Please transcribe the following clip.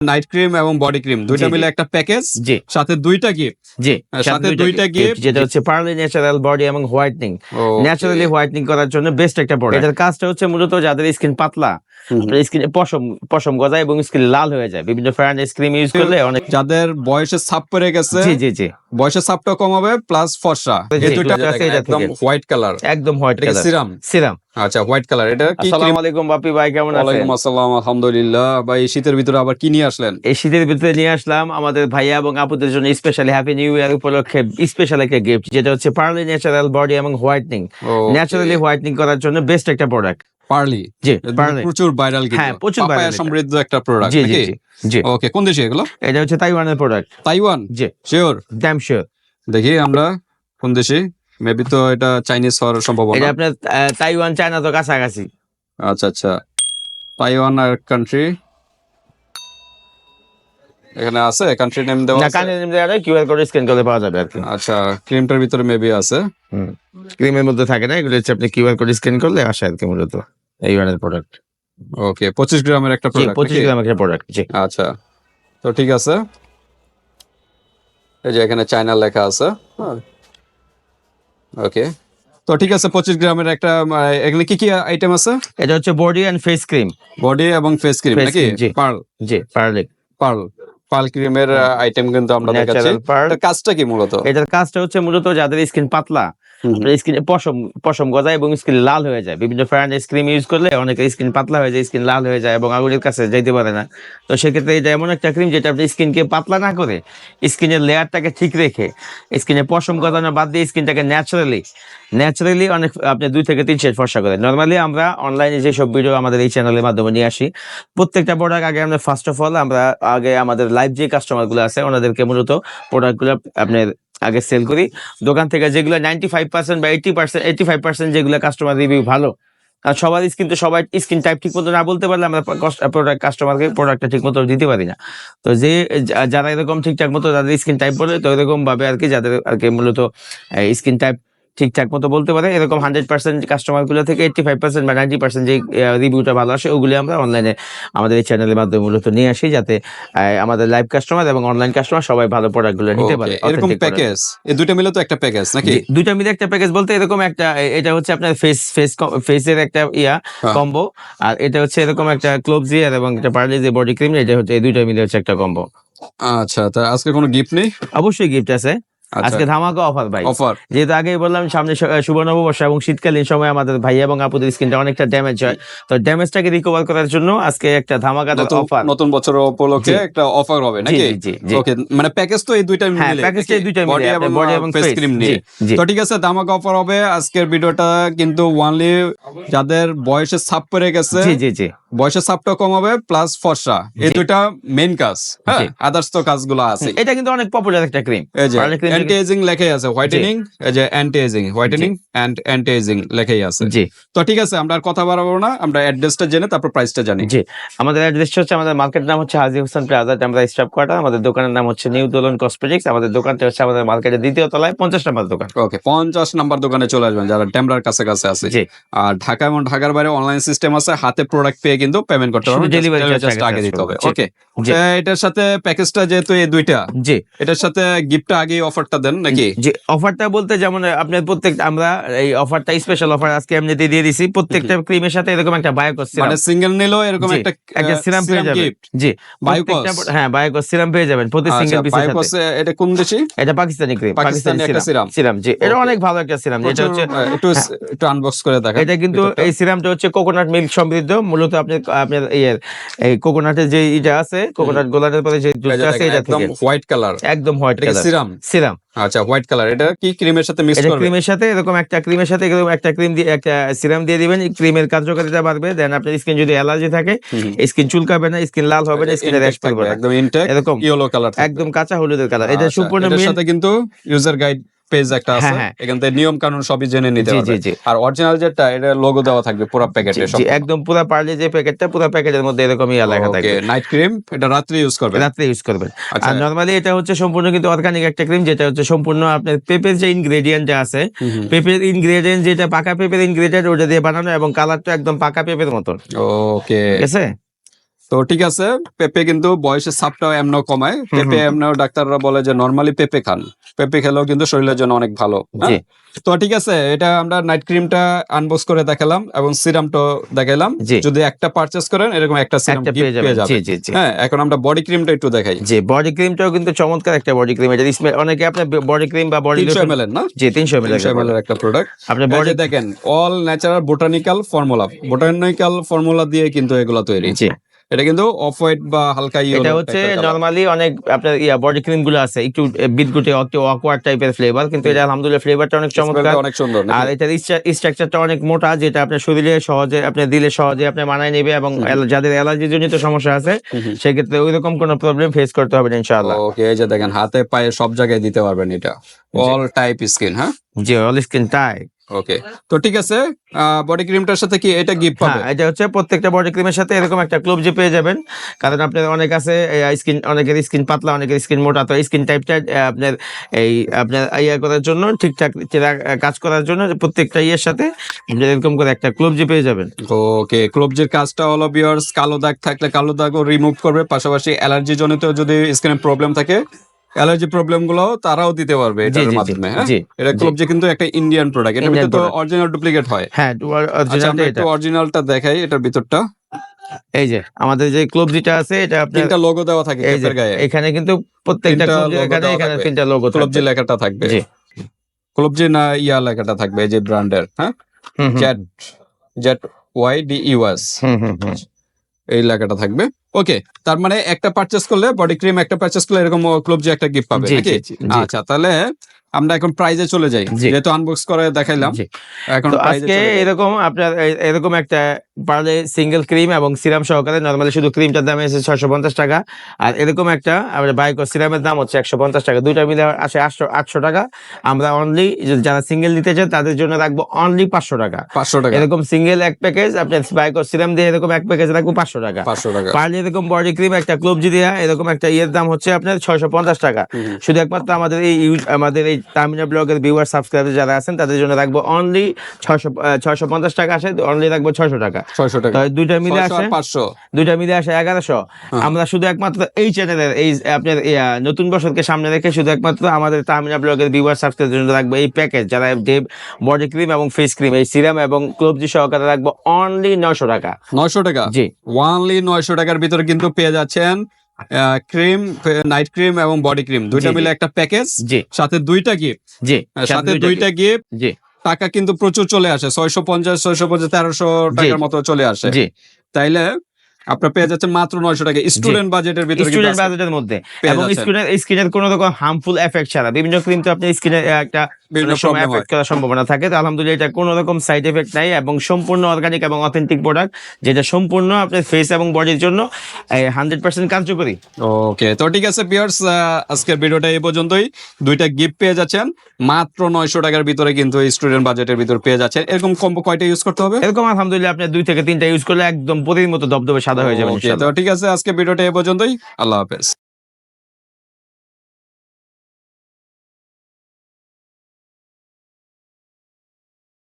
Night cream এবং body cream দুইটা। মিলে একটা প্যাকেজ জি। সাথে দুইটা গিফট জি সাথে দুইটা গিফট যেটা হচ্ছে পার্লি ন্যাচারাল বডি এবং হোয়াইটনিং ন্যাচারালি হোয়াইটনিং করার জন্য বেস্ট একটা প্রোডাক্ট এটার কাজটা হচ্ছে মূলত যাদের স্কিন পাতলা স্কিনে পশম পশম গজায় এবং স্কিন লাল হয়ে যায়। বিভিন্ন ফ্যান ক্রিম ইউজ করলে অনেক যাদের বয়সে ছাপ পড়ে গেছে জি জি জি। বয়সের ছাপটা কমাবে প্লাস ফর্সা। এই এটা একদম হোয়াইট কালার একদম হোয়াইট কালার সিরাম? সিরাম। আচ্ছা হোয়াইট কালার এটা কি আসসালামু আলাইকুম বাপি ভাই কেমন আছেন? ওয়ালাইকুম আসসালাম আলহামদুলিল্লাহ। ভাই শীতের ভিতরে আবার কি নিয়ে আসলেন? এই শীতের ভিতরে নিয়ে আসলাম আমাদের ভাইয়া এবং আপুদের জন্য স্পেশালি হ্যাপি নিউ ইয়ার উপলক্ষে স্পেশাল একটা গিফট যেটা হচ্ছে পার্লি ন্যাচারাল বডি এবং হোয়াইটনিং ন্যাচারালি হোয়াইটনিং করার জন্য বেস্ট একটা প্রোডাক্ট পার্লি। জি পার্লি। প্রচুর ভাইরাল হ্যাঁ, প্রচুর এটা। সমৃদ্ধ একটা প্রোডাক্ট জি জি জি ওকে কোন দেশে এগুলো? এটা হচ্ছে তাইওয়ানের প্রোডাক্ট তাইওয়ান? জি। শিওর ড্যাম শিওর দেখি আমরা কোন দেশে। মেবি তো এটা চাইনিজ হওয়ার এটা সম্ভাবনা আপনার তাইওয়ান চায়না তো কাছাকাছি। আচ্ছা আচ্ছা। তাইওয়ান আর কান্ট্রি এখানে আছে? কান্ট্রি নেম দেওয়া না আছে? কিউআর কোড স্ক্যান করলে পাওয়া যাবে আর কি। আচ্ছা ক্রিমটার ভিতরে মেবি আছে। ক্রিমের মধ্যে থাকে না এগুলো হচ্ছে আপনি কিউআর কোড স্ক্যান করলে আসে আর কি মূলত। এই ওয়ানের প্রোডাক্ট ওকে পঁচিশ গ্রামের একটা প্রোডাক্ট পঁচিশ গ্রাম একটা প্রোডাক্ট জি। আচ্ছা তো ঠিক আছে। এই যে এখানে চায়না লেখা আছে ওকে তো ঠিক আছে পঁচিশ গ্রামের একটা এখানে কি কি আইটেম আছে? এটা হচ্ছে body and face cream body এবং ফেস ক্রিম নাকি? জি। পার্ল জি পার্লিক পার্ল পার্ল ক্রিমের আইটেম কিন্তু আমরা দেখাচ্ছি। কাজটা কি মূলত? এটার কাজটা হচ্ছে মূলত যাদের স্কিন পাতলা স্কিন পশম পশম গজায় এবং স্কিন লাল হয়ে যায়। বিভিন্ন ক্রিম ইউজ করলে স্কিন পাতলা হয়ে যায় স্কিন লাল হয়ে যায় এবং আগুনের কাছে পারে না। তো সেক্ষেত্রে এটা এমন একটা ক্রিম যেটা স্কিনকে পাতলা না করে স্কিনের লেয়ারটাকে ঠিক রেখে স্কিনে পশম গজানো বাদ দিয়ে স্কিনটাকে ন্যাচারালি ন্যাচারালি অনেক, আপনি দুই থেকে তিন শেড ফর্সা করে। নর্মালি আমরা অনলাইনে যেসব ভিডিও আমাদের এই চ্যানেলের মাধ্যমে নিয়ে আসি, প্রত্যেকটা প্রোডাক্ট আগে আমরা ফার্স্ট অফ অল আমরা, আগে আমাদের লাইভ যে কাস্টমারগুলো আছে, ওনাদেরকে মূলত প্রোডাক্টগুলো আপনার আগে সেল করি। দোকান থেকে যেগুলো নাইনটি ফাইভ পার্সেন্ট বা eighty percent eighty five percent যেগুলো কাস্টমার রিভিউ ভালো। আর সবার স্কিন তো সবাই স্কিন টাইপ ঠিক মতো না বলতে পারলে আমরা প্রোডাক্ট কাস্টমারকে প্রোডাক্টটা ঠিক মতো দিতে পারি না। তো যে যারা এরকম ঠিকঠাক মতো যাদের স্কিন টাইপ বলে, তো এরকম ভাবে আর কি যাদের আর কি মূলত স্কিন টাইপ ঠিকঠাক মতো বলতে পারে। এরকম হান্ড্রেড পার্সেন্ট কাস্টমারগুলো থেকে এইটি ফাইভ পার্সেন্ট বা নাইনটি পার্সেন্ট যে রিভিউটা ভালো আসে ওগুলি আমরা অনলাইনে আমাদের এই চ্যানেলের মাধ্যমে মূলত নিয়ে আসি যাতে আমাদের লাইভ কাস্টমার এবং অনলাইন কাস্টমার সবাই ভালো প্রোডাক্টগুলো নিতে পারে এরকম প্যাকেজ এই দুটো মিলে তো একটা প্যাকেজ নাকি? জি, দুইটা মিলে একটা প্যাকেজ বলতে এরকম একটা এটা হচ্ছে আপনার ফেস ফেস ফেসের একটা ইয়া হ্যাঁ। কম্বো আর এটা হচ্ছে এরকম একটা ক্লোবজিয়ার এবং একটা পার্লি যে বডি ক্রিম এটা হচ্ছে এই দুইটা মিলে হচ্ছে একটা কম্বো আচ্ছা তা আজকে কোনো গিফট নেই? অবশ্যই গিফট আছে। আজকে ধামাকা অফার ভাই। অফার। যেহেতু আগেই বললাম সামনে শুভ নববর্ষ এবং শীতকালীন সময় আমাদের ভাই এবং আপুদের স্কিনটা অনেকটা ড্যামেজ হয়। তো ড্যামেজটাকে রিকভার করার জন্য আজকে একটা ধামাকা অফার নতুন বছর উপলক্ষে একটা অফার হবে নাকি? জি জি জি। ওকে মানে প্যাকেজ তো এই দুইটা হ্যাঁ প্যাকেজ প্যাকেজটা এই দুইটা বডি মিলে এবং বডি এবং ফেস ফেস ক্রিম নিয়ে। তো ঠিক আছে ধামাকা অফার হবে। আজকের ভিডিওটা কিন্তু ওয়ানলি যাদের বয়সে ছাপ পড়ে গেছে জি জি জি। বয়সের ছাপটা কমাবে প্লাস ফর্সা। এই দুইটা মেইন কাজ হ্যাঁ? আদার্স তো কাজগুলো আছে। এটা কিন্তু অনেক পপুলার একটা ক্রিম এই যে অ্যান্টি এজিং লেখাই আছে হোয়াইটেনিং এই যে anti ageing whitening and anti ageing লেখাই আছে। জি। তো ঠিক আছে আমরা আর কথা বাড়াবো না আমরা অ্যাড্রেসটা জেনে তারপর প্রাইসটা জানি। জি আমাদের অ্যাড্রেস হচ্ছে আমাদের মার্কেট নাম হচ্ছে হাজি হোসেন প্লাজা আমরা স্টাফ কোয়ার্টার আমাদের দোকানের নাম হচ্ছে নিউ দোলন কসমেটিক্স আমাদের দোকানটা হচ্ছে আমাদের মার্কেটের দ্বিতীয় তলায় পঞ্চাশ নম্বর দোকান। ওকে পঞ্চাশ নাম্বার দোকানে চলে আসবেন যারা টেমরার কাছে কাছে আছে। জি। আর ঢাকা এবং ঢাকার বাইরে অনলাইন সিস্টেম আছে হাতে প্রোডাক্ট পেয়ে কিন্তু পেমেন্ট করতে পারবেন আগে দিতে হবে। ওকে এটার সাথে প্যাকেজটা যেহেতু এই দুইটা জি। এটার সাথে গিফটটা আগে অফারটা দেন নাকি? যে অফারটা বলতে যেমন আপনার আমরা এই অফারটা স্পেশাল অফার আজকে এমনিতে দিয়ে দিছি। প্রত্যেকটা ক্রিমের সাথে এরকম একটা বায়োকস মানে সিঙ্গেল নিলেও এরকম একটা একটা সিরাম পেয়ে যাবেন। গিফট জি? প্রত্যেকটা- হ্যাঁ বায়োকস সিরাম পেয়ে যাবেন প্রতি আচ্ছা সিঙ্গেল পিসের বায়োকস সাথে। এটা কোন দেশি? এটা Pakistani cream Pakistani serum serum serum জি এটা অনেক ভালো একটা সিরাম এটা হচ্ছে একটু একটু আনবক্স করে দেখা এটা কিন্তু এই সিরামটা হচ্ছে কোকোনাট মিল্ক সমৃদ্ধ মূলত আপনি আপনার ইয়ের এই কোকোনাটের যে ইটা আছে কোকোনাট গোলানের পরে যে দুধটা আছে এটা একদম থেকে। হোয়াইট কালার একদম হোয়াইট কালার সিরাম? সিরাম। আচ্ছা হোয়াইট কালার এটা কি ক্রিমের সাথে মিক্স এটা করবে? ক্রিমের সাথে এরকম একটা ক্রিমের সাথে এরকম একটা ক্রিম দিয়ে একটা সিরাম দিয়ে দিবেন। ক্রিমের কার্যকারিতা বাড়বে। দেন আপনার স্কিন যদি অ্যালার্জি থাকে স্কিন চুলকাবে না স্কিন লাল হবে না স্কিনে র্যাশ পড়বে না। একদম ইনটেক এরকম। ইয়েলো কালার একদম কাঁচা হলুদের কালার এটা সম্পূর্ণ এটার সাথে কিন্তু ইউজার গাইড পেজ একটা আছে হ্যাঁ, হ্যাঁ। এখান থেকে নিয়ম কানুন সবই জেনে নিতে পারবে। আর অরিজিনাল যেটা এটা লোগো দেওয়া থাকবে পুরো প্যাকেটে জি, একদম পুরো পারলে যে প্যাকেটটা পুরো প্যাকেটের মধ্যে এরকম ইয়া লেখা নাইট ক্রিম এটা রাত্রে ইউজ করবে রাত্রে ইউজ করবেন। আচ্ছা। আর নরমালি এটা হচ্ছে সম্পূর্ণ কিন্তু অর্গানিক একটা ক্রিম যেটা হচ্ছে সম্পূর্ণ আপনার পেঁপের যে ইনগ্রেডিয়েন্ট আছে। পেঁপের ইনগ্রেডিয়েন্ট যেটা পাকা পেঁপের ইনগ্রেডিয়েন্ট ওটা দিয়ে বানানো এবং কালারটা একদম পাকা পেঁপের মতন। ওকে ঠিক আছে? তো ঠিক আছে পেঁপে কিন্তু বয়সের ছাপটাও এমন কমায়। পেঁপে এমন ডাক্তাররা বলে যে নর্মালি পেঁপে খান। পেঁপে খেলেও কিন্তু শরীরের জন্য অনেক ভালো হ্যাঁ? তো ঠিক আছে এটা আমরা নাইট ক্রিমটা আনবক্স করে দেখালাম এবং সিরামটা দেখাইলাম। যদি একটা পারচেজ করেন এরকম একটা সিরাম পেয়ে যাবেন। হ্যাঁ এখন আমরা বডি ক্রিমটা একটু দেখাই। জি বডি ক্রিমটাও কিন্তু চমৎকার একটা বডি ক্রিম এটা স্মেল অনেকে আপনি বডি ক্রিম বা বডি তিনশো এম না? জি তিনশো এমএল তিনশো এম একটা প্রোডাক্ট আপনি বডি দেখেন all natural botanical formula botanical formula দিয়ে কিন্তু এগুলো তৈরি। জি। এটা কিন্তু অফ হোয়াইট বা হালকা এটা হচ্ছে নরমালি অনেক আপনার ইয়া বডি ক্রিমগুলো আছে একটু বিদগুটে একটু অকওয়ার্ড টাইপের ফ্লেভার কিন্তু এটা আলহামদুলিল্লাহ ফ্লেভারটা অনেক চমৎকার। অনেক সুন্দর আর? এটার স্ট্রাকচারটা অনেক মোটা যেটা আপনার শরীরে সহজে আপনি দিলে সহজে আপনি মানায় নেবে এবং যাদের অ্যালার্জি জনিত সমস্যা আছে। সেক্ষেত্রে ওই রকম কোনো প্রবলেম ফেস করতে হবে না ইনশাআল্লাহ। ওকে এই যে দেখেন হাতে পায়ে সব জায়গায় দিতে পারবেন এটা। অল টাইপ স্কিন হ্যাঁ? জি অল স্কিন টাই ওকে তো ঠিক আছে বডি ক্রিমটার সাথে কি এটা গিফট হ্যাঁ পাবে? এটা হচ্ছে প্রত্যেকটা বডি ক্রিমের সাথে এরকম একটা ক্লোব যে পেয়ে যাবেন। কারণ আপনার অনেক আছে স্কিন অনেকের স্কিন পাতলা অনেকের স্কিন মোটা। তো স্কিন টাইপটা আপনার এই আপনার ইয়ে করার জন্য ঠিকঠাক কাজ করার জন্য প্রত্যেকটা ইয়ের সাথে আপনি এরকম করে একটা ক্লোব যে পেয়ে যাবেন। ওকে ক্লোবজের কাজটা হলো বিয়ার্স কালো দাগ থাকলে কালো দাগও রিমুভ করবে। পাশাপাশি অ্যালার্জি জনিত যদি স্কিনে প্রবলেম থাকে অ্যালার্জি প্রবলেমগুলো তারাও দিতে পারবে এটার মাধ্যমে হ্যাঁ? এটা। ক্লোবজে কিন্তু একটা ইন্ডিয়ান প্রোডাক্ট এটার Indian ভিতরে তো অরিজিনাল ডুপ্লিকেট হয়। হ্যাঁ আচ্ছা এটা। অরিজিনালটা দেখাই এটার ভিতরটা। এই যে আমাদের যে ক্লোব যেটা আছে এটা আপনার তিনটা লোগো দেওয়া থাকে এই গায়ে। এখানে কিন্তু প্রত্যেকটা এখানে এখানে তিনটা লোগো ক্লোবজি লেখাটা থাকবে। জি। ক্লোবজি না ইয়া লেখাটা থাকবে এই যে ব্র্যান্ডের হ্যাঁ? Z Z Y D US হুম হুম হুম। এই লেখাটা থাকবে ওকে তার মানে একটা পারচেস করলে বডি ক্রিম একটা পারচেস করলে এরকম ক্লোব যে একটা গিফট পাবে নাকি। আচ্ছা তাহলে আমরা এখন প্রাইজে চলে যাই। যেহেতু আনবক্স করে দেখাইলাম। এখন আজকে এরকম আপনার এরকম একটা পারলে সিঙ্গেল ক্রিম এবং সিরাম সহকারে নর্মালি শুধু ক্রিমটার দাম এসেছে ছয়শো পঞ্চাশ টাকা। আর এরকম একটা আমরা বাইক ও সিরামের দাম হচ্ছে একশো পঞ্চাশ টাকা। দুইটা মিলে আসে আটশো আটশো টাকা। আমরা অনলি যারা সিঙ্গেল নিতে চান তাদের জন্য রাখব অনলি পাঁচশো টাকা। পাঁচশো টাকা। এরকম সিঙ্গেল এক প্যাকেজ আপনার বাইক ও সিরাম দিয়ে এরকম এক প্যাকেজ রাখব পাঁচশো টাকা। পাঁচশো টাকা। পারলে এরকম বডি ক্রিম একটা ক্লোবজি দেওয়া এরকম একটা ইয়ের দাম হচ্ছে আপনার ছয়শো পঞ্চাশ টাকা। শুধু একমাত্র আমাদের এই ইউজ আমাদের এই তামিনা ব্লগের ভিউয়ার সাবস্ক্রাইবার যারা আছেন তাদের জন্য রাখব অনলি ছয়শো ছয়শো পঞ্চাশ টাকা আসে অনলি রাখব ছয়শো টাকা। ছয়শো টাকা। দুইটা মিলে আসে? পাঁচশো। দুইটা মিলে আসে এগারোশো। আমরা শুধু একমাত্র এই চ্যানেলের এই আপনার নতুন বছরকে সামনে রেখে শুধু একমাত্র আমাদের তামিনা ব্লগের ভিউয়ার সাবস্ক্রাইবের জন্য রাখব এই প্যাকেজ যারা ডেভ বডি ক্রিম এবং ফেস ক্রিম এই সিরাম এবং ক্লোবজি সহকারে রাখব অনলি নশো টাকা। নয়শো টাকা? জি। ওয়ানলি নয়শো টাকার ভিতরে কিন্তু পেয়ে যাচ্ছেন ক্রিম নাইট ক্রিম এবং বডি ক্রিম দুইটা। মিলে একটা প্যাকেজ জি। সাথে দুইটা গিফট জি। সাথে দুইটা গিফট জি। টাকা কিন্তু প্রচুর চলে আসে। ছয়শো পঞ্চাশ ছয়শো পঞ্চাশ তেরোশো টাকার মতো চলে আসে। তাইলে আপনার পেয়ে যাচ্ছে মাত্র নয়শো টাকা। স্টুডেন্ট বাজেটের ভিতরে স্টুডেন্ট বাজেটের মধ্যে। এবং স্ক্রিনের কোনো রকম হার্মফুল এফেক্ট ছাড়া। বিভিন্ন কিন্তু তো আপনি স্ক্রিনে একটা বিভিন্ন সময় এফেক্ট করার সম্ভাবনা থাকে। তো আলহামদুলিল্লাহ এটা কোনো রকম সাইড এফেক্ট নাই এবং সম্পূর্ণ অর্গানিক এবং অথেন্টিক প্রোডাক্ট যেটা সম্পূর্ণ আপনার ফেস এবং বডির জন্য হান্ড্রেড পার্সেন্ট কার্যকরী। ওকে তো ঠিক আছে পিয়ার্স আজকের ভিডিওটা এই পর্যন্তই। দুইটা গিফট পেয়ে যাচ্ছেন মাত্র নয়শো টাকার ভিতরে কিন্তু স্টুডেন্ট বাজেটের ভিতরে পেয়ে যাচ্ছেন। এরকম কম্বো কয়টা ইউজ করতে হবে? এরকম আলহামদুলিল্লাহ আপনি দুই থেকে তিনটা ইউজ করলে একদম প্রতিদিন মতো দবদবে সাদা হয়ে যাবে তো ঠিক আছে আজকে ভিডিওটা এই পর্যন্তই। আল্লাহ হাফেজ।